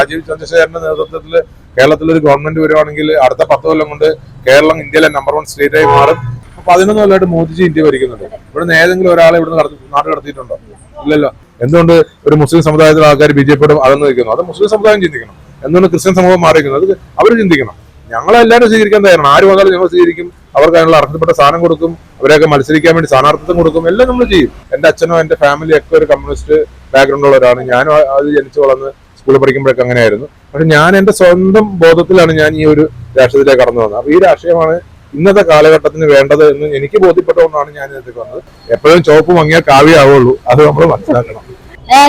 രാജീവ് ചന്ദ്രശേഖരന്റെ നേതൃത്വത്തിൽ കേരളത്തിൽ ഒരു ഗവൺമെന്റ് വരുവാണെങ്കിൽ അടുത്ത പത്ത് കൊല്ലം കൊണ്ട് കേരളം ഇന്ത്യയിലെ നമ്പർ വൺ സ്റ്റേറ്റായി മാറും. അപ്പൊ പതിനൊന്ന് കൊല്ലമായിട്ട് മോദിജി ഇന്ത്യ ഭരിക്കുന്നുണ്ട്. ഇവിടുന്ന് ഏതെങ്കിലും ഒരാളെ ഇവിടുന്ന് നടത്തി നാട് നടത്തിയിട്ടുണ്ടോ ഇല്ലല്ലോ. എന്തുകൊണ്ട് ഒരു മുസ്ലിം സമുദായത്തിലെ ആൾക്കാർ ബി ജെ പിയോട് അതെന്ന് നിൽക്കുന്നു അത് മുസ്ലിം സമുദായം ചിന്തിക്കണം. എന്തുകൊണ്ട് ക്രിസ്ത്യൻ സമൂഹം മാറിയിരിക്കുന്നത് അത് അവർ ചിന്തിക്കണം. ഞങ്ങളെല്ലാവരും സ്വീകരിക്കാൻ തയ്യാറാണ്. ആര് വന്നാലും ഞങ്ങൾ സ്വീകരിക്കും. അവർക്ക് അതിനുള്ള അർഹതപ്പെട്ട സ്ഥാനം കൊടുക്കും. അവരെയൊക്കെ മത്സരിക്കാൻ വേണ്ടി സ്ഥാനാർത്ഥിത്വം കൊടുക്കും. എല്ലാം നമ്മൾ ചെയ്യും. എന്റെ അച്ഛനോ എന്റെ ഫാമിലി ഒക്കെ ഒരു കമ്മ്യൂണിസ്റ്റ് ബാക്ക്ഗ്രൗണ്ട് ഉള്ളവരാണ്. ഞാനും അത് ജനിച്ചു വളർന്ന് സ്കൂളിൽ പഠിക്കുമ്പോഴൊക്കെ അങ്ങനെയായിരുന്നു. പക്ഷെ ഞാൻ എന്റെ സ്വന്തം ബോധത്തിലാണ് ഞാൻ ഈ ഒരു രാഷ്ട്രീയത്തിലേക്ക് കടന്നു വന്നത്. അപ്പൊ ഈ രാഷ്ട്രീയമാണ് ഇന്നത്തെ കാലഘട്ടത്തിന് വേണ്ടത് എന്ന് എനിക്ക് ബോധ്യപ്പെട്ടുകൊണ്ടാണ് ഞാൻ ഇതിലേക്ക് വന്നത്. എപ്പോഴും ചുവപ്പ് മങ്ങിയാൽ കാവ്യാവുള്ളൂ അത് നമ്മൾ മനസ്സിലാക്കണം.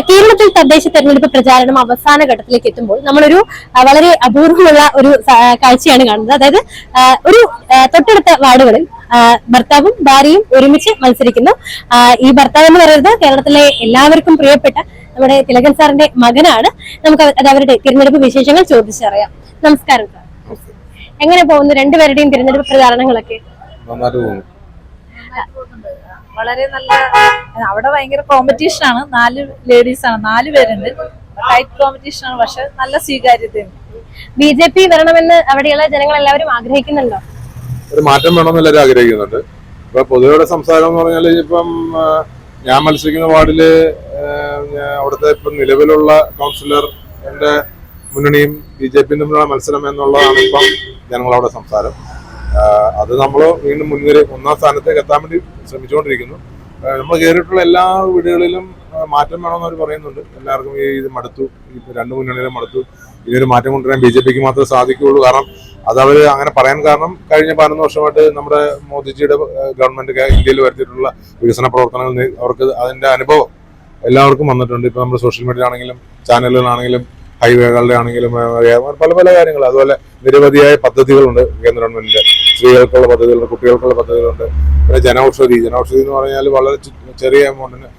കേരളത്തിൽ തദ്ദേശ തെരഞ്ഞെടുപ്പ് പ്രചാരണം അവസാന ഘട്ടത്തിലേക്ക് എത്തുമ്പോൾ നമ്മളൊരു വളരെ അപൂർവമുള്ള ഒരു കാഴ്ചയാണ് കാണുന്നത്. അതായത് ഒരു തൊട്ടടുത്ത വാർഡുകളിൽ ഭർത്താവും ഭാര്യയും ഒരുമിച്ച് മത്സരിക്കുന്നു. ഈ ഭർത്താവ് എന്ന് പറയുന്നത് കേരളത്തിലെ എല്ലാവർക്കും പ്രിയപ്പെട്ട നമ്മുടെ തിലകൻ സാറിന്റെ മകനാണ്. നമുക്ക് അത് അവരുടെ തിരഞ്ഞെടുപ്പ് വിശേഷങ്ങൾ ചോദിച്ചറിയാം. നമസ്കാരം സാർ. എങ്ങനെ പോകുന്നു? രണ്ടുപേരുടെയും തിരഞ്ഞെടുപ്പ് പ്രചാരണങ്ങളൊക്കെ? വളരെ നല്ല അവിടെ ഭയങ്കര കോമ്പറ്റീഷൻ ആണ്. നാല് ലേഡീസ് ആണ്. നാല് പേരുണ്ട്. ടൈറ്റ് കോമ്പറ്റീഷൻ ആണ്. പക്ഷെ നല്ല സ്വീകാര്യതയുണ്ട്. ബി ജെ പി വരണമെന്ന് അവിടെയുള്ള ജനങ്ങൾ എല്ലാവരും ആഗ്രഹിക്കുന്നുണ്ടോ? ഒരു മാറ്റം വേണമെന്ന് എല്ലാവരും ആഗ്രഹിക്കുന്നുണ്ട്. ഇപ്പൊ പൊതുവെ സംസാരം എന്ന് പറഞ്ഞാൽ ഇപ്പം ഞാൻ മത്സരിക്കുന്ന വാർഡിൽ ഞാൻ അവിടുത്തെ ഇപ്പം നിലവിലുള്ള കൗൺസിലർ എന്റെ മുന്നണിയും ബി ജെ പി തമ്മിലുള്ള മത്സരം എന്നുള്ളതാണ് ഇപ്പം ജനങ്ങളവിടെ സംസാരം. അത് നമ്മൾ വീണ്ടും മുൻനിര ഒന്നാം സ്ഥാനത്തേക്ക് എത്താൻ വേണ്ടി ശ്രമിച്ചുകൊണ്ടിരിക്കുന്നു. നമ്മൾ കയറിയിട്ടുള്ള എല്ലാ വീടുകളിലും മാറ്റം വേണമെന്ന് അവർ പറയുന്നുണ്ട്. എല്ലാവർക്കും ഈ ഇത് മടുത്തു. രണ്ട് മുന്നണികളും മടുത്തു. ഇതിനൊരു മാറ്റം കൊണ്ടുവരാൻ ബി ജെ പിക്ക് മാത്രമേ സാധിക്കുകയുള്ളൂ. കാരണം അത് അവർ അങ്ങനെ പറയാൻ കാരണം കഴിഞ്ഞ പതിനൊന്ന് വർഷമായിട്ട് നമ്മുടെ മോദിജിയുടെ ഗവൺമെന്റ് ഇന്ത്യയിൽ വരുത്തിയിട്ടുള്ള വികസന പ്രവർത്തനങ്ങൾ അവർക്ക് അതിന്റെ അനുഭവം എല്ലാവർക്കും വന്നിട്ടുണ്ട്. ഇപ്പൊ നമ്മുടെ സോഷ്യൽ മീഡിയ ആണെങ്കിലും ചാനലുകളാണെങ്കിലും ഹൈവേകളുടെ ആണെങ്കിലും പല പല കാര്യങ്ങൾ. അതുപോലെ നിരവധിയായ പദ്ധതികളുണ്ട് കേന്ദ്ര ഗവൺമെന്റിന്റെ. സ്ത്രീകൾക്കുള്ള പദ്ധതികളുണ്ട് കുട്ടികൾക്കുള്ള പദ്ധതികളുണ്ട്. പിന്നെ ജനൌഷധി. ജനൌഷധി എന്ന് പറഞ്ഞാൽ വളരെ ചെറിയ എമൗണ്ടിന്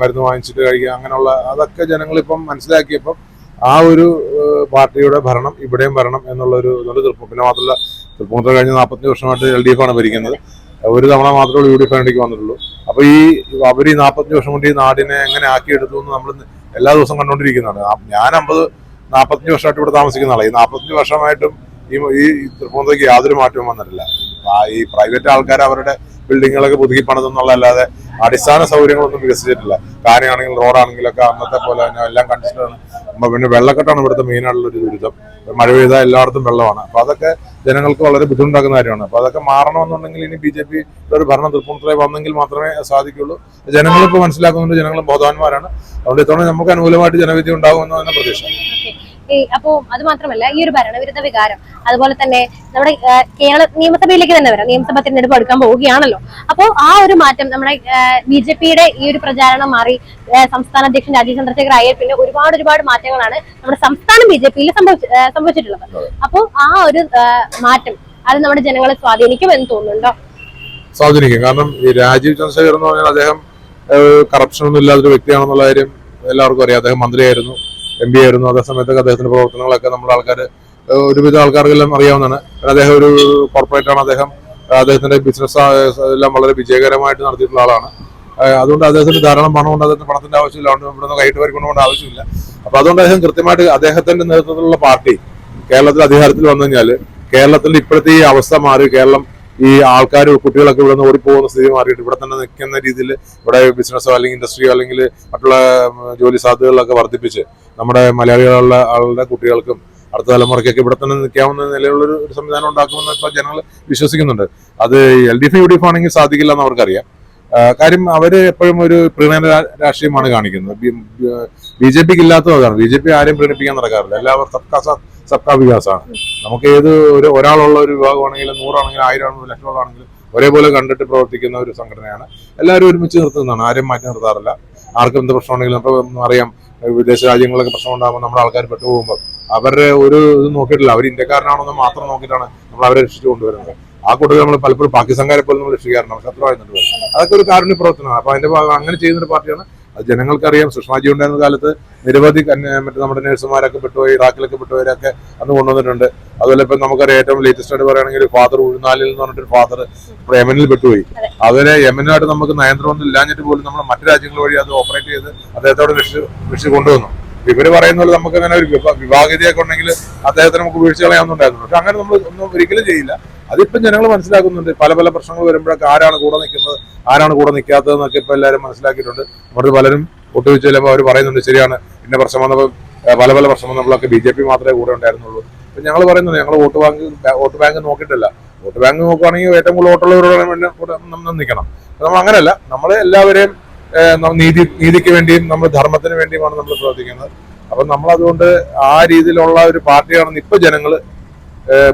മരുന്ന് വാങ്ങിച്ചിട്ട് കഴിക്കുക അങ്ങനെയുള്ള അതൊക്കെ ജനങ്ങൾ ഇപ്പം മനസ്സിലാക്കിയപ്പം ആ ഒരു പാർട്ടിയുടെ ഭരണം ഇവിടെയും ഭരണം എന്നുള്ളൊരു ഒരു തൃപ്പം പിന്നെ മാത്രമല്ല തൃപ്പൂണിത്തുറ കഴിഞ്ഞ നാൽപ്പത്തഞ്ച് വർഷമായിട്ട് എൽ ഡി എഫ് ആണ് ഭരിക്കുന്നത് ഒരു തവണ മാത്രമേ യു ഡി എഫ് വേണ്ടിക്ക് വന്നിട്ടുള്ളൂ അപ്പൊ ഈ അവർ ഈ നാൽപ്പത്തഞ്ച് വർഷം കൊണ്ട് ഈ നാടിനെ എങ്ങനെ ആക്കിയെടുത്തു എന്ന് നമ്മൾ എല്ലാ ദിവസവും കണ്ടുകൊണ്ടിരിക്കുന്നതാണ് ഞാൻ അമ്പത് നാൽപ്പത്തഞ്ച് വർഷമായിട്ട് ഇവിടെ താമസിക്കുന്ന ആളാണ് ഈ നാൽപ്പത്തഞ്ച് വർഷമായിട്ടും ഈ ഈ തൃപ്പൂണിത്തേക്ക് യാതൊരു മാറ്റവും വന്നിട്ടില്ല ഈ പ്രൈവറ്റ് ആൾക്കാർ അവരുടെ ബിൽഡിങ്ങുകളൊക്കെ പുതുക്കി പണിതെന്നുള്ളതല്ലാതെ അടിസ്ഥാന സൗകര്യങ്ങളൊന്നും വികസിച്ചിട്ടില്ല. കാര്യമാണെങ്കിലും റോഡാണെങ്കിലൊക്കെ അന്നത്തെ പോലെ തന്നെ എല്ലാം കണ്ടിട്ടാണ് പിന്നെ വെള്ളക്കെട്ടാണ് ഇവിടുത്തെ മെയിനായിട്ടുള്ള ഒരു ദുരിതം. മഴ പെയ്താൽ എല്ലായിടത്തും വെള്ളമാണ്. അപ്പൊ അതൊക്കെ ജനങ്ങൾക്ക് വളരെ ബുദ്ധിമുട്ടാക്കുന്ന കാര്യമാണ്. അപ്പൊ അതൊക്കെ മാറണമെന്നുണ്ടെങ്കിൽ ഇനി ബി ജെ പി ഒരു ഭരണ തൃപ്പൂണിത്തുറ വന്നെങ്കിൽ മാത്രമേ സാധിക്കുള്ളൂ. ജനങ്ങളിപ്പോൾ മനസ്സിലാക്കുന്നുണ്ട് ജനങ്ങളും ബോധവാന്മാരാണ്. അതുകൊണ്ട് ഇത്തവണ നമുക്ക് അനുകൂലമായിട്ട് ജനവിധി ഉണ്ടാകുമെന്ന് തന്നെ പ്രതീക്ഷ. ഈ അപ്പോ അത് മാത്രമല്ല ഈ ഒരു ഭരണവിരുദ്ധ വികാരം അതുപോലെ തന്നെ നമ്മുടെ കേരള നിയമസഭയിലേക്ക് തന്നെ വരാം. നിയമസഭ തിരഞ്ഞെടുപ്പ് എടുക്കാൻ പോവുകയാണല്ലോ. അപ്പോൾ ആ ഒരു മാറ്റം നമ്മുടെ ബി ജെ പിയുടെ ഈ ഒരു പ്രചാരണം മാറി സംസ്ഥാന അധ്യക്ഷൻ രാജീവ് ചന്ദ്രശേഖർ ആയ പിന്നെ ഒരുപാട് ഒരുപാട് മാറ്റങ്ങളാണ് നമ്മുടെ സംസ്ഥാന ബി ജെ പിയിൽ സംഭവിച്ചിട്ടുള്ളത്. അപ്പോൾ ആ ഒരു മാറ്റം അത് നമ്മുടെ ജനങ്ങളെ സ്വാധീനിക്കും എന്ന് തോന്നുന്നുണ്ടോ? സ്വാധീനിക്കും. കാരണം ഈ രാജീവ് ചന്ദ്രശേഖർ എന്ന് പറഞ്ഞാൽ അദ്ദേഹം കറപ്ഷൻ ഒന്നും ഇല്ലാത്തൊരു വ്യക്തിയാണെന്നുള്ള കാര്യം എല്ലാവർക്കും അറിയാം. അദ്ദേഹം മന്ത്രിയായിരുന്നു. എം ബി ആയിരുന്നു. അതേ സമയത്തൊക്കെ അദ്ദേഹത്തിന്റെ പ്രവർത്തനങ്ങളൊക്കെ നമ്മുടെ ആൾക്കാർ ഒരുവിധ ആൾക്കാർക്കെല്ലാം അറിയാവുന്നതാണ്. അദ്ദേഹം ഒരു കോർപ്പറേറ്റ് ആണ്. അദ്ദേഹം അദ്ദേഹത്തിന്റെ ബിസിനസ് എല്ലാം വളരെ വിജയകരമായിട്ട് നടത്തിയിട്ടുള്ള ആളാണ്. അതുകൊണ്ട് അദ്ദേഹത്തിന് ധാരാളം പണം കൊണ്ട് അദ്ദേഹത്തിന് പണത്തിന്റെ ആവശ്യമില്ല. അതുകൊണ്ട് ഇവിടെ നിന്ന് കൈയിട്ട് വരി ആവശ്യമില്ല. അപ്പൊ അതുകൊണ്ട് അദ്ദേഹം കൃത്യമായിട്ട് അദ്ദേഹത്തിന്റെ നേതൃത്വത്തിലുള്ള പാർട്ടി കേരളത്തിൽ അധികാരത്തിൽ വന്നു കഴിഞ്ഞാൽ കേരളത്തിന്റെ ഇപ്പോഴത്തെ ഈ അവസ്ഥ മാറി. കേരളം ഈ ആൾക്കാർ കുട്ടികളൊക്കെ ഇവിടെ നിന്ന് ഓടിപ്പോകുന്ന സ്ഥിതി മാറിയിട്ട് ഇവിടെ തന്നെ നിൽക്കുന്ന രീതിയിൽ ഇവിടെ ബിസിനസ്സോ അല്ലെങ്കിൽ ഇൻഡസ്ട്രിയോ അല്ലെങ്കിൽ മറ്റുള്ള ജോലി സാധ്യതകളൊക്കെ വർദ്ധിപ്പിച്ച് നമ്മുടെ മലയാളികളുള്ള ആളുടെ കുട്ടികൾക്കും അടുത്ത തലമുറയ്ക്കൊക്കെ ഇവിടെ തന്നെ നിൽക്കാവുന്ന നിലയിലുള്ളൊരു ഒരു സംവിധാനം ഉണ്ടാക്കുമെന്ന് ഇപ്പോൾ ജനങ്ങൾ വിശ്വസിക്കുന്നുണ്ട്. അത് L D F U D F ആണെങ്കിൽ സാധിക്കില്ല എന്ന് അവർക്കറിയാം. കാര്യം അവർ എപ്പോഴും ഒരു പ്രീണന രാഷ്ട്രീയമാണ് കാണിക്കുന്നത്. ബി ജെ പിക്ക് ഇല്ലാത്തത് അതാണ് ബി ജെ പി ആരെയും പ്രീണിപ്പിക്കാൻ നടക്കാറില്ല. എല്ലാവർക്കും സാത്ത് സബ്കാ വികാസാണ് നമുക്ക് ഏത് ഒരു ഒരാളുള്ള ഒരു വിഭാഗമാണെങ്കിലും നൂറാണെങ്കിലും ആയിരം ആണെങ്കിലും ലക്ഷങ്ങളാണെങ്കിലും ഒരേപോലെ കണ്ടിട്ട് പ്രവർത്തിക്കുന്ന ഒരു സംഘടനയാണ്. എല്ലാവരും ഒരുമിച്ച് നിർത്തുന്നതാണ്. ആരും മാറ്റി നിർത്താറില്ല. ആർക്കും എന്ത് പ്രശ്നമുണ്ടെങ്കിലും ഇപ്പം അറിയാം. വിദേശ രാജ്യങ്ങളിലൊക്കെ പ്രശ്നം ഉണ്ടാകുമ്പോൾ നമ്മുടെ ആൾക്കാർ പെട്ടുപോകുമ്പോൾ അവരുടെ ഒരു ഇത് നോക്കിയിട്ടില്ല. അവർ ഇന്ത്യക്കാരനാണെന്ന് മാത്രം നോക്കിയിട്ടാണ് നമ്മൾ അവരെ രക്ഷിച്ചു കൊണ്ടുവരുന്നത്. ആ കൂട്ടത്തിൽ നമ്മൾ പലപ്പോഴും പാകിസ്ഥാൻകാരെ പോലും നമ്മൾ രക്ഷിക്കാറുണ്ട്. ശത്രുവായിരുന്നു അതൊക്കെ ഒരു കാരുണ്യ പ്രവർത്തനമാണ്. അപ്പൊ അതിന്റെ ഭാഗം അങ്ങനെ ചെയ്യുന്ന ഒരു പാർട്ടിയാണ് അത് ജനങ്ങൾക്കറിയാം. സുഷമാജി ഉണ്ടായിരുന്ന കാലത്ത് നിരവധി മറ്റേ നമ്മുടെ നഴ്സുമാരൊക്കെ പെട്ടുപോയി ഇറാഖിലൊക്കെ പെട്ടുപോയവരൊക്കെ അന്ന് കൊണ്ടുവന്നിട്ടുണ്ട്. അതുപോലെ ഇപ്പൊ നമുക്കറിയാം ഏറ്റവും ലേറ്റസ്റ്റ് ആയിട്ട് പറയുകയാണെങ്കിൽ ഫാദർ ഉഴുന്നാലിൽ എന്ന് പറഞ്ഞിട്ടൊരു ഫാദർ യമനിൽ പെട്ടുപോയി. അതുപോലെ യമനായിട്ട് നമുക്ക് നയന്ത്രണമൊന്നും ഇല്ലാഞ്ഞിട്ട് പോലും നമ്മൾ മറ്റു രാജ്യങ്ങൾ വഴി അത് ഓപ്പറേറ്റ് ചെയ്ത് അദ്ദേഹത്തോട് രക്ഷ രക്ഷ കൊണ്ടുവന്നു. ഇവർ പറയുന്ന പോലെ നമുക്ക് അങ്ങനെ ഒരു വിഭ- വിഭാഗീയതയൊക്കെ ഉണ്ടെങ്കിൽ അദ്ദേഹത്തിന് നമുക്ക് വീഴ്ച കളയാവുന്നുണ്ടായിരുന്നു പക്ഷെ അങ്ങനെ നമ്മൾ ഒന്നും ഒരിക്കലും ചെയ്യില്ല. അതിപ്പം ജനങ്ങൾ മനസ്സിലാക്കുന്നുണ്ട്. പല പല പ്രശ്നങ്ങൾ വരുമ്പോഴൊക്കെ ആരാണ് കൂടെ നിൽക്കുന്നത് ആരാണ് കൂടെ നിൽക്കാത്തതെന്നൊക്കെ ഇപ്പൊ എല്ലാവരും മനസ്സിലാക്കിയിട്ടുണ്ട്. അവർ പലരും ഒട്ടുവെച്ച് ചെല്ലുമ്പോൾ അവർ പറയുന്നുണ്ട് ശരിയാണ് ഇന്ന പ്രശ്നം വന്നപ്പോൾ പല പല പ്രശ്നം വന്നപ്പോഴൊക്കെ ബി ജെ പി മാത്രമേ കൂടെ ഉണ്ടായിരുന്നുള്ളൂ. അപ്പൊ ഞങ്ങൾ പറയുന്നത് ഞങ്ങൾ വോട്ട് ബാങ്ക് വോട്ട് ബാങ്ക് നോക്കിയിട്ടില്ല. വോട്ട് ബാങ്ക് നോക്കുകയാണെങ്കിൽ ഏറ്റവും കൂടുതൽ വോട്ടുള്ളവരോട് നിൽക്കണം. നമ്മൾ അങ്ങനെയല്ല നമ്മൾ എല്ലാവരെയും നീതി നീതിക്ക് വേണ്ടിയും നമ്മൾ ധർമ്മത്തിന് വേണ്ടിയുമാണ് നമ്മൾ പ്രവർത്തിക്കുന്നത്. അപ്പൊ നമ്മൾ അതുകൊണ്ട് ആ രീതിയിലുള്ള ഒരു പാർട്ടിയാണെന്ന് ഇപ്പൊ ജനങ്ങൾ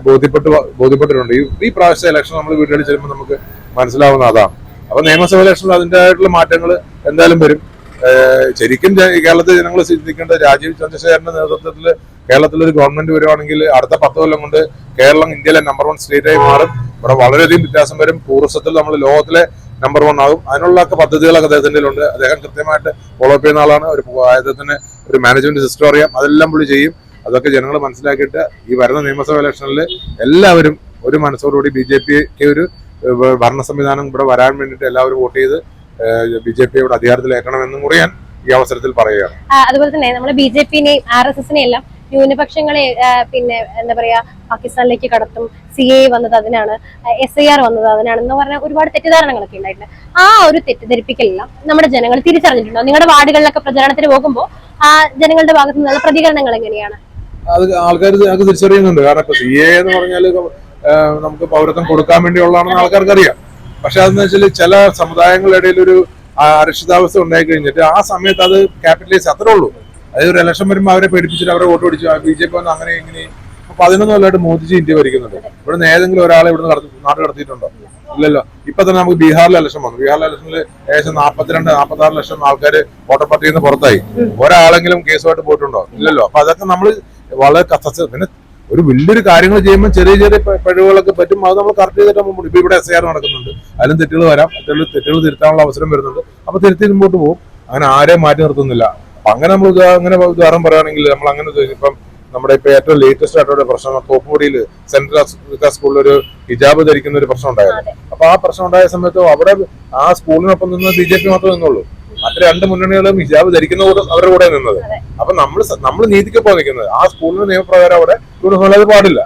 ബോധ്യപ്പെട്ട് ബോധ്യപ്പെട്ടിട്ടുണ്ട്. ഈ ഈ പ്രാവശ്യത്തെ ഇലക്ഷൻ നമ്മൾ വീടുകളിൽ ചെല്ലുമ്പോൾ നമുക്ക് മനസ്സിലാവുന്ന അതാണ്. അപ്പൊ നിയമസഭ ഇലക്ഷനിൽ അതിന്റെതായിട്ടുള്ള മാറ്റങ്ങൾ എന്തായാലും വരും. ശരിക്കും കേരളത്തിൽ ജനങ്ങൾ ചിന്തിക്കേണ്ടത് രാജീവ് ചന്ദ്രശേഖരന്റെ നേതൃത്വത്തിൽ കേരളത്തിൽ ഒരു ഗവൺമെന്റ് വരുവാണെങ്കിൽ അടുത്ത പത്ത് കൊല്ലം കൊണ്ട് കേരളം ഇന്ത്യയിലെ നമ്പർ വൺ സ്റ്റേറ്റായി മാറും. ഇവിടെ വളരെയധികം വ്യത്യാസം വരും. ടൂറിസത്തിൽ നമ്മൾ ലോകത്തിലെ നമ്പർ വൺ ആകും. അതിനുള്ള പദ്ധതികളൊക്കെ അദ്ദേഹത്തിന്റെ ഉണ്ട് അദ്ദേഹം കൃത്യമായിട്ട് ഫോളോ അപ്പ് ചെയ്യുന്ന ആളാണ്. ഒരു അദ്ദേഹത്തിന് ഒരു മാനേജ്മെന്റ് സിസ്റ്റം അറിയാം. അതെല്ലാം പുള്ളി ചെയ്യും. അതൊക്കെ ജനങ്ങൾ മനസ്സിലാക്കിയിട്ട് ഈ വരുന്ന നിയമസഭാ ഇലക്ഷനിൽ എല്ലാവരും ഒരു മനസ്സോടുകൂടി ബി ജെ പിക്ക് ഒരു ഭരണ സംവിധാനം ഇവിടെ വരാൻ വേണ്ടിയിട്ട് എല്ലാവരും വോട്ട് ചെയ്ത് ബി ജെ പി ഇവിടെ അധികാരത്തിലേക്കണമെന്നും കൂടി ഞാൻ ഈ അവസരത്തിൽ പറയുകയാണ്. അതുപോലെ തന്നെ നമ്മുടെ ബി ജെ പിനെയും ആർ എസ് എസിനെയും എല്ലാം ന്യൂനപക്ഷങ്ങളെ പിന്നെ എന്താ പറയാ പാകിസ്ഥാനിലേക്ക് കടത്തും സി എ വന്നത് അതിനാണ് എസ് ഐ ആർ വന്നത് അതിനാണ് എന്ന് പറഞ്ഞ ഒരുപാട് തെറ്റിദ്ധാരണകളൊക്കെ ഉണ്ടായിട്ടുണ്ട്. ആ ഒരു തെറ്റിദ്ധരിപ്പിക്കലെല്ലാം നമ്മുടെ ജനങ്ങൾ തിരിച്ചറിഞ്ഞിട്ടുണ്ടോ? നിങ്ങളുടെ വാർഡുകളിലൊക്കെ പ്രചാരണത്തിന് പോകുമ്പോൾ ആ ജനങ്ങളുടെ ഭാഗത്തു നിന്നുള്ള പ്രതികരണങ്ങൾ എങ്ങനെയാണ്? അത് ആൾക്കാർ അത് തിരിച്ചറിയുന്നുണ്ട്. കാരണം ഇപ്പൊ സി എ എന്ന് പറഞ്ഞാൽ നമുക്ക് പൗരത്വം കൊടുക്കാൻ വേണ്ടിയുള്ളതാണെന്ന് ആൾക്കാർക്ക് അറിയാം പക്ഷെ അതെന്ന് വെച്ചാൽ ചില സമുദായങ്ങളുടെ ഇടയിൽ ഒരു അരക്ഷിതാവസ്ഥ ഉണ്ടായി കഴിഞ്ഞിട്ട് ആ സമയത്ത് അത് ക്യാപിറ്റലൈസ് അത്രേ ഉള്ളൂ. അതായത് ഒരു ഇലക്ഷൻ വരുമ്പോൾ അവരെ പേടിപ്പിച്ചിട്ട് അവരെ വോട്ട് പിടിച്ചു ബി ജെ പി വന്ന് അങ്ങനെ ഇങ്ങനെ. അപ്പൊ പതിനൊന്ന് കൊല്ലമായിട്ട് മോദിജി ഇന്ത്യ ഭരിക്കുന്നുണ്ട്. ഇവിടെ ഏതെങ്കിലും ഒരാളെ ഇവിടെ നടത്തി നാട് കടത്തിയിട്ടുണ്ടോ? ഇല്ലല്ലോ. ഇപ്പൊ തന്നെ നമുക്ക് ബീഹാറിലെ ഇലക്ഷൻ വന്നു. ബീഹാറിലെ ഇലക്ഷനിൽ ഏകദേശം നാൽപ്പത്തിരണ്ട് നാൽപ്പത്തി ആറ് ലക്ഷം ആൾക്കാർ വോട്ടർ പട്ടികയിൽ നിന്ന് പുറത്തായി. ഒരാളെങ്കിലും കേസുമായിട്ട് പോയിട്ടുണ്ടോ? ഇല്ലല്ലോ. അപ്പൊ അതൊക്കെ നമ്മൾ വളരെ കത്തച്ച് പിന്നെ ഒരു വലിയൊരു കാര്യങ്ങൾ ചെയ്യുമ്പോൾ ചെറിയ ചെറിയ പിഴവുകളൊക്കെ പറ്റും. അത് നമ്മൾ കറക്റ്റ് ചെയ്തിട്ട് മുമ്പോട്ട് ഇപ്പൊ ഇവിടെ എസ് ആർ നടക്കുന്നുണ്ട്. അതിലും തെറ്റുകൾ വരാം. തെറ്റുകൾ തെറ്റുകൾ തിരുത്താനുള്ള അവസരം വരുന്നുണ്ട്. അപ്പൊ തിരുത്തി മുമ്പോട്ട് പോകും. അങ്ങനെ ആരെയും മാറ്റി നിർത്തുന്നില്ല. അപ്പൊ അങ്ങനെ നമ്മൾ അങ്ങനെ ഉദാഹരണം പറയുകയാണെങ്കിൽ നമ്മൾ അങ്ങനെ ഇപ്പം നമ്മുടെ ഇപ്പൊ ഏറ്റവും ലേറ്റസ്റ്റ് ആയിട്ടുള്ള പ്രശ്നം തോപ്പുമുടിയിൽ സെൻട്രൽ വികാസ് സ്കൂളിൽ ഒരു ഹിജാബ് ധരിക്കുന്ന ഒരു പ്രശ്നം ഉണ്ടായിരുന്നു. അപ്പൊ ആ പ്രശ്നം ഉണ്ടായ സമയത്ത് അവിടെ ആ സ്കൂളിനൊപ്പം നിന്ന് ബി ജെ പി മാത്രമേ നിന്നുള്ളൂ. മറ്റു രണ്ട് മുന്നണികളും ഹിജാബ് ധരിക്കുന്ന കൂടെ അവരുടെ കൂടെ നിന്നത്. അപ്പൊ നമ്മൾ നമ്മൾ നീതിക്കൊപ്പം നിൽക്കുന്നത്. ആ സ്കൂളിന് നിയമപ്രകാരം അവിടെ യൂണിഫോം അത് പാടില്ല.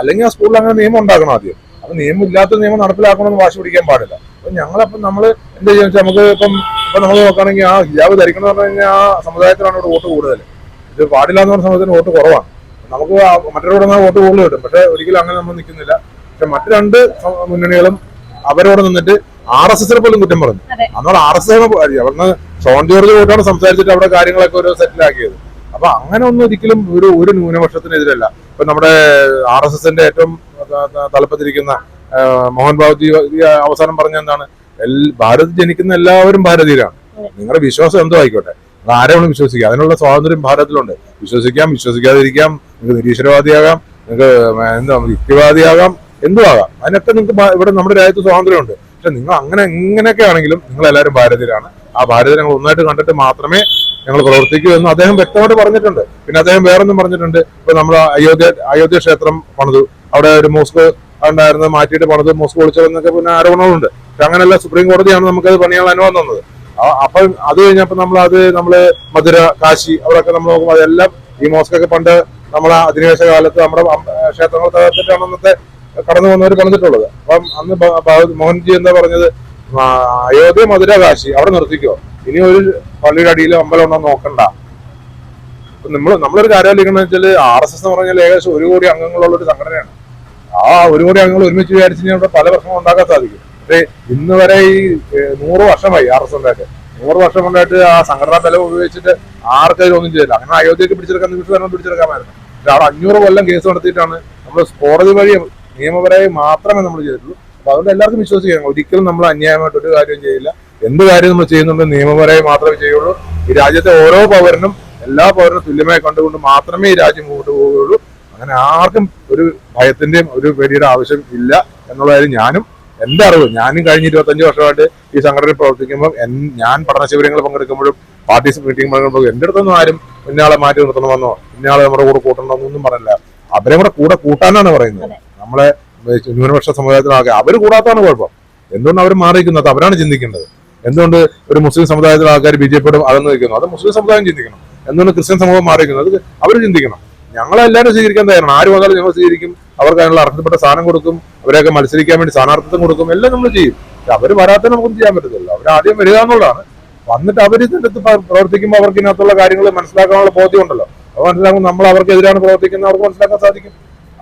അല്ലെങ്കിൽ ആ സ്കൂളിൽ അങ്ങനെ നിയമം ഉണ്ടാക്കണം ആദ്യം. അപ്പൊ നിയമം ഇല്ലാത്ത നിയമം നടപ്പിലാക്കണമെന്ന് വാശി പിടിക്കാൻ പാടില്ല. അപ്പൊ ഞങ്ങളപ്പം നമ്മൾ എന്താ ചെയ്യുക നമുക്ക് ഇപ്പം ഇപ്പൊ നമ്മൾ നോക്കുകയാണെങ്കിൽ ആ ഹിജാബ് ധരിക്കണം എന്ന് പറഞ്ഞു കഴിഞ്ഞാൽ ആ സമുദായത്തിലാണ് ഇവിടെ വോട്ട് കൂടുതൽ ഇത് പാടില്ല എന്ന് പറഞ്ഞ സമയത്തിന് വോട്ട് കുറവാണ്. നമുക്ക് മറ്റൊരു വോട്ട് കൂടുതൽ കിട്ടും. പക്ഷെ ഒരിക്കലും അങ്ങനെ നമ്മൾ നിൽക്കുന്നില്ല. പക്ഷെ മറ്റു രണ്ട് മുന്നണികളും അവരോട് നിന്നിട്ട് ആർ എസ് എസിനെ പോലും കുറ്റം പറഞ്ഞു. അന്നോട് ആർ എസ് എസ് അവിടുന്ന് ഷോൺ ജോർജ് പോയിട്ടാണ് സംസാരിച്ചിട്ട് അവിടെ കാര്യങ്ങളൊക്കെ ഒരു സെറ്റിലാക്കിയത്. അപ്പൊ അങ്ങനെ ഒന്നും ഒരിക്കലും ഒരു ഒരു ന്യൂനപക്ഷത്തിനെതിരല്ല. ഇപ്പൊ നമ്മുടെ ആർ എസ് എസിന്റെ ഏറ്റവും തലപ്പത്തിരിക്കുന്ന മോഹൻ ബാബുജി അവസാനം പറഞ്ഞ എന്താണ്? ഭാരതത്തിൽ ജനിക്കുന്ന എല്ലാവരും ഭാരതീയരാണ്. നിങ്ങളുടെ വിശ്വാസം എന്തോ ആയിക്കോട്ടെ. അത് ആരെ വേണം വിശ്വസിക്കുക? അതിനുള്ള സ്വാതന്ത്ര്യം ഭാരതത്തിലുണ്ട്. വിശ്വസിക്കാം വിശ്വസിക്കാതിരിക്കാം നിങ്ങൾക്ക് നിരീശ്വരവാദിയാകാം നിങ്ങൾക്ക് എന്താ യുക്തിവാദിയാകാം എന്തും ആകാം അതിനൊക്കെ നിങ്ങൾക്ക് ഇവിടെ നമ്മുടെ രാജ്യത്ത് സ്വാതന്ത്ര്യമുണ്ട്. പക്ഷെ നിങ്ങൾ അങ്ങനെ എങ്ങനെയൊക്കെ ആണെങ്കിലും നിങ്ങൾ എല്ലാവരും ഭാരതീയരാണ്. ആ ഭാരതീയ ഞങ്ങൾ ഒന്നായിട്ട് കണ്ടിട്ട് മാത്രമേ ഞങ്ങൾ പ്രവർത്തിക്കൂ എന്ന് അദ്ദേഹം വ്യക്തമായിട്ട് പറഞ്ഞിട്ടുണ്ട്. പിന്നെ അദ്ദേഹം വേറൊന്നും പറഞ്ഞിട്ടുണ്ട്. ഇപ്പൊ നമ്മൾ അയോധ്യ അയോധ്യ ക്ഷേത്രം പണിതു. അവിടെ ഒരു മോസ്ക് ഉണ്ടായിരുന്നത് മാറ്റിയിട്ട് പണിത് മോസ്ക് പൊളിച്ചതെന്നൊക്കെ പിന്നെ ആരോപണങ്ങളുണ്ട്. അങ്ങനെയല്ല സുപ്രീം കോടതിയാണ് നമുക്കത് പണിയാൻ അനുവാദം തന്നത്. അപ്പം അത് കഴിഞ്ഞപ്പോ നമ്മൾ അത് നമ്മൾ മധുര കാശി അവിടെയൊക്കെ നമ്മൾ നോക്കുമ്പോൾ അതെല്ലാം ഈ മോസ്കൊക്കെ പണ്ട് നമ്മളെ അധിനിവേശ കാലത്ത് നമ്മുടെ ക്ഷേത്രങ്ങൾ തകർത്തിട്ടാണ് അന്നത്തെ കടന്നു വന്നവർ പണിതിട്ടുള്ളത്. അപ്പം അന്ന് മോഹൻജി എന്താ പറഞ്ഞത്? അയോധ്യ മധുര കാശി അവിടെ നിർത്തിക്കോ. ഇനി ഒരു പള്ളിയുടെ അടിയിൽ അമ്പലം ഉണ്ടോ നോക്കണ്ട. നമ്മൾ നമ്മളൊരു കാര്യം ആലോചിക്കണമെന്ന് വെച്ചാൽ ആർ എസ് എസ് എന്ന് പറഞ്ഞാൽ ഏകദേശം ഒരു കോടി അംഗങ്ങളുള്ള ഒരു സംഘടനയാണ്. ആ ഒരു കോടി അംഗങ്ങൾ ഒരുമിച്ച് വിചാരിച്ചു കഴിഞ്ഞാൽ പല പ്രശ്നങ്ങളും ഉണ്ടാക്കാൻ സാധിക്കും. പക്ഷേ ഇന്ന് വരെ ഈ നൂറ് വർഷമായി ആർ എസ് ഉണ്ടായിട്ട്. നൂറ് വർഷം കൊണ്ടായിട്ട് ആ സംഘടനാ ബലം ഉപയോഗിച്ചിട്ട് ആർക്കും ഒന്നും ചെയ്തില്ല. അങ്ങനെ അയോധ്യക്ക് പിടിച്ചെടുക്കാൻ നിമിഷം തന്നെ പിടിച്ചെടുക്കാമായിരുന്നു. പക്ഷെ അവിടെ അഞ്ഞൂറ് കൊല്ലം കേസ് നടത്തിയിട്ടാണ് നമ്മൾ കോടതി വഴി നിയമപരമായി മാത്രമേ നമ്മൾ ചെയ്തിട്ടുള്ളൂ. അപ്പൊ അതുകൊണ്ട് എല്ലാവർക്കും വിശ്വസിക്കാം. ഒരിക്കലും നമ്മൾ അന്യായമായിട്ട് ഒരു കാര്യവും ചെയ്യില്ല. എന്ത് കാര്യം നമ്മൾ ചെയ്യുന്നുണ്ട് നിയമപരമായി മാത്രമേ ചെയ്യുള്ളൂ. ഈ രാജ്യത്തെ ഓരോ പൗരനും എല്ലാ പൗരനും തുല്യമായി കണ്ടുകൊണ്ട് മാത്രമേ ഈ രാജ്യം മുമ്പോട്ട് പോവുകയുള്ളൂ. അങ്ങനെ ആർക്കും ഒരു ഭയത്തിന്റെയും ഒരു പേടിയുടെ ആവശ്യം ഇല്ല എന്നുള്ള കാര്യം ഞാനും എന്റെ അറിവ് ഞാനും കഴിഞ്ഞ ഇരുപത്തഞ്ച് വർഷമായിട്ട് ഈ സംഘടനയിൽ പ്രവർത്തിക്കുമ്പോൾ ഞാൻ പഠന ശിബിരങ്ങൾ പങ്കെടുക്കുമ്പോഴും പാർട്ടി മീറ്റിംഗ് പങ്കെടുക്കുമ്പോഴും എന്റെ അടുത്തൊന്നും ആരും ഇന്നയാളെ മാറ്റി നിർത്തണമെന്നോ ഇന്നയാളെ നമ്മുടെ കൂടെ കൂട്ടണമെന്നൊന്നും പറഞ്ഞില്ല. അവരെ കൂടെ കൂടെ കൂട്ടാനാണ് പറയുന്നത്. നമ്മളെ ന്യൂനപക്ഷ സമുദായത്തിലാകെ അവർ കൂടാത്തതാണ് കുഴപ്പം. എന്തുകൊണ്ട് അവർ മാറിയിരിക്കുന്നത് അവരാണ് ചിന്തിക്കേണ്ടത്. എന്തുകൊണ്ട് ഒരു മുസ്ലിം സമുദായത്തിലെ ആൾക്കാർ ബി ജെ പിയോട് അകന്നു നിൽക്കുന്നു? അത് മുസ്ലിം സമുദായം ചിന്തിക്കണം. എന്തുകൊണ്ട് ക്രിസ്ത്യൻ സമൂഹം മാറിയിരിക്കുന്നത് അവർ ചിന്തിക്കണം. ഞങ്ങളെല്ലാവരും സ്വീകരിക്കാൻ തയ്യാറാണ്. ആര് വന്നാലും ഞങ്ങൾ സ്വീകരിക്കും. അവർക്ക് അതിനുള്ള അർഹതപ്പെട്ട സാധനം കൊടുക്കും അവരെയൊക്കെ മത്സരിക്കാൻ വേണ്ടി സ്ഥാനാർത്ഥിത്വം കൊടുക്കും എല്ലാം നമ്മൾ ചെയ്യും. അവർ വരാത്ത നമുക്കൊന്നും ചെയ്യാൻ പറ്റത്തില്ല അവർ ആദ്യം വരിക എന്നുള്ളതാണ്. വന്നിട്ട് അവർ ഇതിന്റെ അടുത്ത് പ്ര- പ്രവർത്തിക്കുമ്പോൾ അവർക്ക് ഇതിനകത്തുള്ള കാര്യങ്ങൾ മനസ്സിലാക്കാനുള്ള ബോധ്യം ഉണ്ടല്ലോ. അത് മനസ്സിലാക്കുമ്പോൾ നമ്മൾ അവർക്കെതിരാണ് പ്രവർത്തിക്കുന്നത് അവർക്ക് മനസ്സിലാക്കാൻ സാധിക്കും.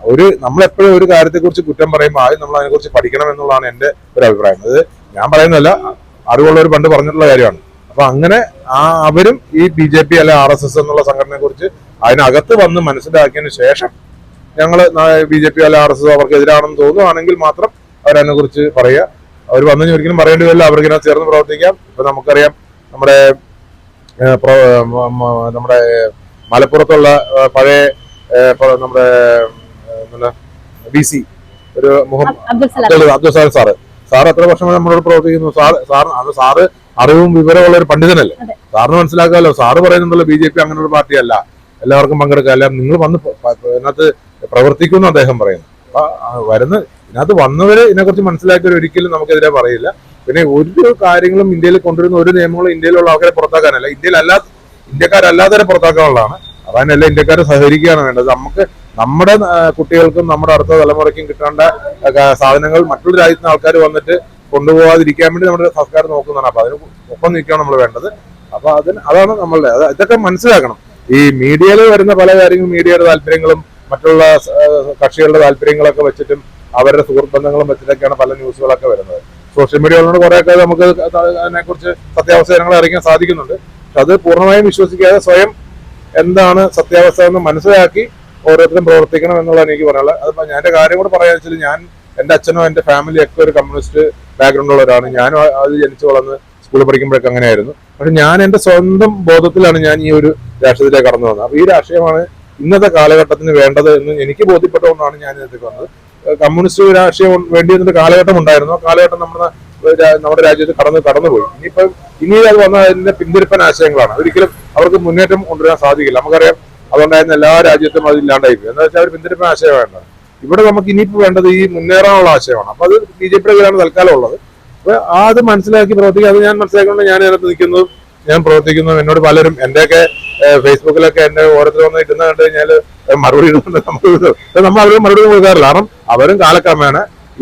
ഒരു നമ്മളെപ്പോഴും ഒരു കാര്യത്തെക്കുറിച്ച് കുറ്റം പറയുമ്പോൾ ആദ്യം നമ്മൾ അതിനെക്കുറിച്ച് പഠിക്കണം എന്നുള്ളതാണ് എന്റെ ഒരു അഭിപ്രായം. അത് ഞാൻ പറയുന്നതല്ല അറിവുള്ളവർ പണ്ട് പറഞ്ഞിട്ടുള്ള കാര്യമാണ്. അപ്പൊ അങ്ങനെ ആ അവരും ഈ ബി ജെ പി അല്ലെ ആർ എസ് എസ് എന്നുള്ള സംഘടനയെ കുറിച്ച് അതിനകത്ത് വന്ന് മനസ്സിലാക്കിയതിനു ശേഷം ഞങ്ങൾ ബി ജെ പി അല്ലെ ആർ എസ് എസ് അവർക്ക് എതിരാണെന്ന് തോന്നുകയാണെങ്കിൽ മാത്രം അവരതിനെ കുറിച്ച് പറയുക. അവർ വന്നു ഒരിക്കലും പറയേണ്ടി വരില്ല. അവർക്ക് ഇതിനകത്ത് ചേർന്ന് പ്രവർത്തിക്കാം. ഇപ്പൊ നമുക്കറിയാം നമ്മുടെ നമ്മുടെ മലപ്പുറത്തുള്ള പഴയ നമ്മുടെ ബി സി ഒരു Muhammad Abdul sir sir. Sir എത്ര വർഷം നമ്മളോട് പ്രവർത്തിക്കുന്നു? സാർ സാർ അത് സാറ് അറിവും വിവരമുള്ള ഒരു പണ്ഡിതനല്ലേ. സാറിന് മനസ്സിലാക്കാമല്ലോ. സാറ് പറയുന്നുണ്ടല്ലോ ബി ജെ പി അങ്ങനെ ഒരു പാർട്ടിയല്ല. എല്ലാവർക്കും പങ്കെടുക്കാം. അല്ല നിങ്ങൾ വന്ന് പ- പ- ഇതിനകത്ത് പ്രവർത്തിക്കുന്നു അദ്ദേഹം പറയുന്നു. അപ്പൊ വരുന്ന ഇതിനകത്ത് വന്നവര് ഇതിനെക്കുറിച്ച് മനസ്സിലാക്കിയവർ ഒരിക്കലും നമുക്കെതിരെ പറയില്ല. പിന്നെ ഒരു കാര്യങ്ങളും ഇന്ത്യയിൽ കൊണ്ടുവരുന്ന ഒരു നിയമങ്ങളും ഇന്ത്യയിലുള്ള ആൾക്കാരെ പുറത്താക്കാനല്ല. ഇന്ത്യയിൽ അല്ലാത്ത ഇന്ത്യക്കാരല്ലാത്തവരെ പുറത്താക്കാനുള്ളതാണ്. അതാനല്ല ഇന്ത്യക്കാരെ സഹകരിക്കുകയാണ് വേണ്ടത്. നമുക്ക് നമ്മുടെ കുട്ടികൾക്കും നമ്മുടെ അടുത്ത തലമുറയ്ക്കും കിട്ടേണ്ട സാധനങ്ങൾ മറ്റുള്ള രാജ്യത്തിന് ആൾക്കാർ വന്നിട്ട് കൊണ്ടുപോകാതിരിക്കാൻ വേണ്ടി നമ്മുടെ സർക്കാർ നോക്കുന്നതാണ്. അപ്പൊ അതിന് ഒപ്പം നിൽക്കുകയാണ് നമ്മൾ വേണ്ടത്. അപ്പൊ അതിന് അതാണ് നമ്മളുടെ ഇതൊക്കെ മനസ്സിലാക്കണം. ഈ മീഡിയയിൽ വരുന്ന പല കാര്യങ്ങളും മീഡിയയുടെ താല്പര്യങ്ങളും മറ്റുള്ള കക്ഷികളുടെ താല്പര്യങ്ങളൊക്കെ വെച്ചിട്ടും അവരുടെ സുഹൃത്ത് ബന്ധങ്ങളും വെച്ചിട്ടൊക്കെയാണ് പല ന്യൂസുകളൊക്കെ വരുന്നത്. സോഷ്യൽ മീഡിയ ഉള്ളതുകൊണ്ട് ഒക്കെ നമുക്ക് അതിനെക്കുറിച്ച് സത്യാവസ്ഥ അറിയിക്കാൻ സാധിക്കുന്നുണ്ട്. പക്ഷെ അത് പൂർണമായും വിശ്വസിക്കാതെ സ്വയം എന്താണ് സത്യാവസ്ഥ എന്ന് മനസ്സിലാക്കി ഓരോരുത്തരും പ്രവർത്തിക്കണം എന്നുള്ളതാണ് എനിക്ക് പറയാനുള്ളത്. അതിപ്പോ ഞാൻ എന്റെ കാര്യം കൂടെ പറയാന്ന് വെച്ചാൽ ഞാൻ എന്റെ അച്ഛനോ എന്റെ ഫാമിലി ഒക്കെ ഒരു കമ്മ്യൂണിസ്റ്റ് ബാക്ക്ഗ്രൗണ്ട് ഉള്ളവരാണ് ഞാനും അത് ജനിച്ചു വളർന്ന് സ്കൂളിൽ പഠിക്കുമ്പോഴൊക്കെ അങ്ങനെയായിരുന്നു. പക്ഷെ ഞാൻ എന്റെ സ്വന്തം ബോധത്തിലാണ് ഞാൻ ഈ ഒരു രാഷ്ട്രീയത്തിലേക്ക് കടന്നു വന്നത്. അപ്പൊ ഈ രാഷ്ട്രീയമാണ് ഇന്നത്തെ കാലഘട്ടത്തിന് വേണ്ടത് എന്ന് എനിക്ക് ബോധ്യപ്പെട്ടുകൊണ്ടാണ് ഞാൻ ഇതിലേക്ക് വന്നത്. കമ്മ്യൂണിസ്റ്റ് രാഷ്ട്രീയം വേണ്ടി വന്നൊരു കാലഘട്ടം ഉണ്ടായിരുന്നു. ആ കാലഘട്ടം നമ്മുടെ നമ്മുടെ രാജ്യത്ത് കടന്നു കടന്നുപോയി. ഇനിയിപ്പം ഇനി അത് വന്ന അതിന്റെ പിന്തിരിപ്പൻ ആശയങ്ങളാണ്. ഒരിക്കലും അവർക്ക് മുന്നേറ്റം കൊണ്ടുവരാൻ സാധിക്കില്ല. നമുക്കറിയാം അതുണ്ടായിരുന്ന എല്ലാ രാജ്യത്തും അത് ഇല്ലാണ്ടായി എന്താ വെച്ചാൽ അവർ പിന്തിരിപ്പൻ ആശയം വേണ്ട ഇവിടെ നമുക്ക് ഇനിയിപ്പോൾ വേണ്ടത് ഈ മുന്നേറാനുള്ള ആശയമാണ്. അപ്പൊ അത് ബി ജെ പിയുടെ കീഴിലാണ് തൽക്കാലം ഉള്ളത്. അപ്പൊ അത് മനസ്സിലാക്കി പ്രവർത്തിക്കുക. അത് ഞാൻ മനസ്സിലാക്കിക്കൊണ്ട് ഞാൻ അതിനകത്ത് നിൽക്കുന്നതും ഞാൻ പ്രവർത്തിക്കുന്നു. എന്നോട് പലരും എന്റെയൊക്കെ ഫേസ്ബുക്കിലൊക്കെ എന്റെ ഓരോരുത്തർ വന്ന് ഇടുന്ന കണ്ടു കഴിഞ്ഞാൽ മറുപടി ഇടുന്നുണ്ട് നമുക്ക് നമ്മൾ അവരും മറുപടി കൊടുക്കാറില്ല. കാരണം അവരും കാലക്രമേണ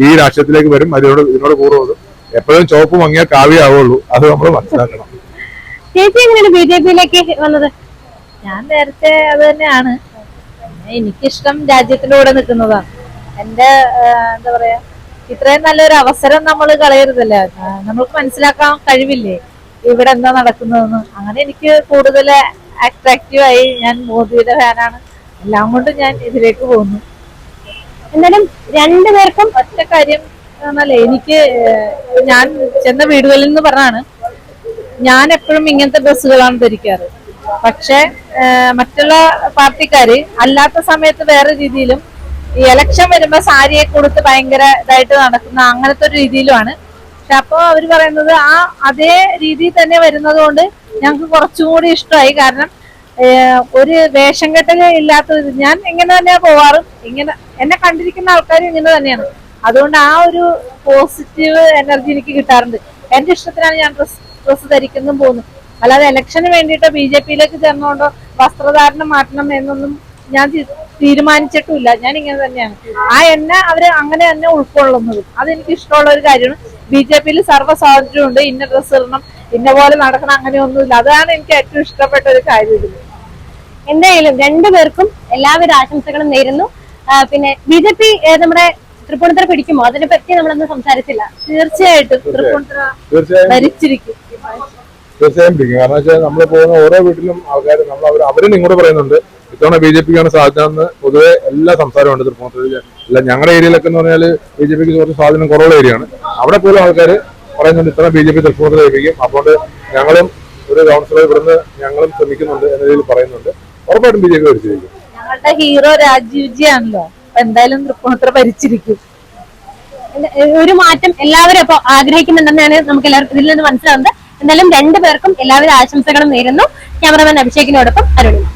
ഈ രാഷ്ട്രീയത്തിലേക്ക് വരും. അതിനോട് ഇതിനോട് പൂർവതും എപ്പോഴും ചുവപ്പ് മങ്ങിയാൽ കാവ്യാവുള്ളൂ അത് നമ്മൾ മനസ്സിലാക്കണം. ചേച്ചി എങ്ങനെയാണ് ബി ജെ പിയിലേക്ക് വന്നത്? ഞാൻ നേരത്തെ അത് തന്നെയാണ്. എനിക്കിഷ്ടം രാജ്യത്തിന്റെ കൂടെ നിൽക്കുന്നതാണ് എന്റെ എന്താ പറയാ ഇത്രയും നല്ലൊരു അവസരം നമ്മൾ കളയരുതല്ലേ? നമ്മൾക്ക് മനസ്സിലാക്കാൻ കഴിവില്ലേ? ഇവിടെ എന്താ നടക്കുന്നതെന്ന്. അങ്ങനെ എനിക്ക് കൂടുതൽ അട്രാക്റ്റീവ് ആയി ഞാൻ മോദിയുടെ ഫാനാണ് എല്ലാം കൊണ്ടും ഞാൻ ഇതിലേക്ക് പോകുന്നു. എന്നാലും രണ്ടുപേർക്കും ഒറ്റ കാര്യം എന്നല്ലേ എനിക്ക് ഞാൻ ചെന്ന വീടുകളിൽ നിന്ന് പറഞ്ഞാണ് ഞാൻ എപ്പോഴും ഇങ്ങനത്തെ ഡ്രസ്സുകളാണ് ധരിക്കാറ്. പക്ഷെ മറ്റുള്ള പാർട്ടിക്കാര് അല്ലാത്ത സമയത്ത് വേറെ രീതിയിലും ഈ ഇലക്ഷൻ വരുമ്പോ സാരിയെ കൊടുത്ത് ഭയങ്കര ഇതായിട്ട് നടക്കുന്ന അങ്ങനത്തെ ഒരു രീതിയിലുമാണ്. പക്ഷെ അപ്പൊ അവർ പറയുന്നത് ആ അതേ രീതിയിൽ തന്നെ വരുന്നത് കൊണ്ട് ഞങ്ങൾക്ക് കുറച്ചും കൂടി ഇഷ്ടമായി കാരണം ഒരു വേഷം കെട്ടൽ ഇല്ലാത്തത് ഞാൻ ഇങ്ങനെ തന്നെയാ പോവാറ്. ഇങ്ങനെ എന്നെ കണ്ടിരിക്കുന്ന ആൾക്കാരും ഇങ്ങനെ തന്നെയാണ്. അതുകൊണ്ട് ആ ഒരു പോസിറ്റീവ് എനർജി എനിക്ക് കിട്ടാറുണ്ട്. എന്റെ ഇഷ്ടത്തിനാണ് ഞാൻ ഡ്രസ് ഡ്രസ്സ് ധരിക്കുന്നതും പോകുന്നു അല്ലാതെ ഇലക്ഷന് വേണ്ടിയിട്ടോ ബി ജെ പിയിലേക്ക് ചേർന്നുകൊണ്ടോ വസ്ത്രധാരണം മാറ്റണം എന്നൊന്നും ഞാൻ തീരുമാനിച്ചിട്ടുമില്ല. ഞാൻ ഇങ്ങനെ തന്നെയാണ്. ആ എന്നെ അവർ അങ്ങനെ തന്നെ ഉൾക്കൊള്ളുന്നത്. അതെനിക്ക് ഇഷ്ടമുള്ള ഒരു കാര്യമാണ്. ബി ജെ പിയിൽ സർവ സ്വാതന്ത്ര്യമുണ്ട് ഇന്ന ഡ്രസ്സ് ഇടണം ഇന്ന പോലെ നടക്കണം അങ്ങനെയൊന്നുമില്ല. അതാണ് എനിക്ക് ഏറ്റവും ഇഷ്ടപ്പെട്ട ഒരു കാര്യം ഇതിൽ എന്തായാലും രണ്ടുപേർക്കും എല്ലാവിധ ആശംസകളും നേരുന്നു. പിന്നെ ബി ജെ പി നമ്മുടെ തൃപ്പൂണിത്തറ പിടിക്കുമോ? അതിനെ പറ്റി നമ്മളൊന്നും സംസാരിച്ചില്ല. തീർച്ചയായിട്ടും തൃപ്പൂണിത്തുറ തീർച്ചയായും. ഭരിച്ചിരിക്കും. തീർച്ചയായും പിടിക്കും. കാരണം വെച്ചാൽ നമ്മൾ പോകുന്ന ഓരോ വീട്ടിലും ആൾക്കാർ നമ്മൾ അവർ അവരും ഇങ്ങോട്ട് പറയുന്നുണ്ട്. ഇത്തവണ ബി ജെ പിക്കാണ് സാധ്യത എന്ന് പൊതുവെ എല്ലാ സംസാരമുണ്ട് തൃപ്പൂണിത്തുറയിൽ. അല്ല ഞങ്ങളുടെ ഏരിയയിലൊക്കെ എന്ന് പറഞ്ഞാൽ ബി ജെ പിക്ക് കുറച്ച് സ്വാധീനം കുറവുള്ള ഏരിയയാണ്. അവിടെ പോലും ആൾക്കാർ പറയുന്നുണ്ട് ഇത്തവണ ബി ജെ പി തൃപ്പൂണിത്തുറ ജയിപ്പിക്കും അതുകൊണ്ട് ഞങ്ങളും ഒരു കൗൺസിലർ ഇവിടുന്ന് ഞങ്ങളും ശ്രമിക്കുന്നുണ്ട് എന്ന രീതിയിൽ പറയുന്നുണ്ട്. ഉറപ്പായിട്ടും ബി ജെ പി ഭരിച്ചിരിക്കും. ഞങ്ങളുടെ ഹീറോ രാജീവ് ആണല്ലോ. എന്തായാലും തൃപ്പൂണിത്തുറ ഭരിച്ചിരിക്കും. ഒരു മാറ്റം എല്ലാവരും അപ്പൊ ആഗ്രഹിക്കുന്നുണ്ടെന്നാണ് നമുക്ക് എല്ലാവർക്കും ഇതിൽ നിന്ന് മനസ്സിലാവുന്നത്. എന്തായാലും രണ്ടുപേർക്കും എല്ലാവരും ആശംസകളും നേരുന്നു. ക്യാമറമാൻ അഭിഷേകിനോടൊപ്പം അരുണിമ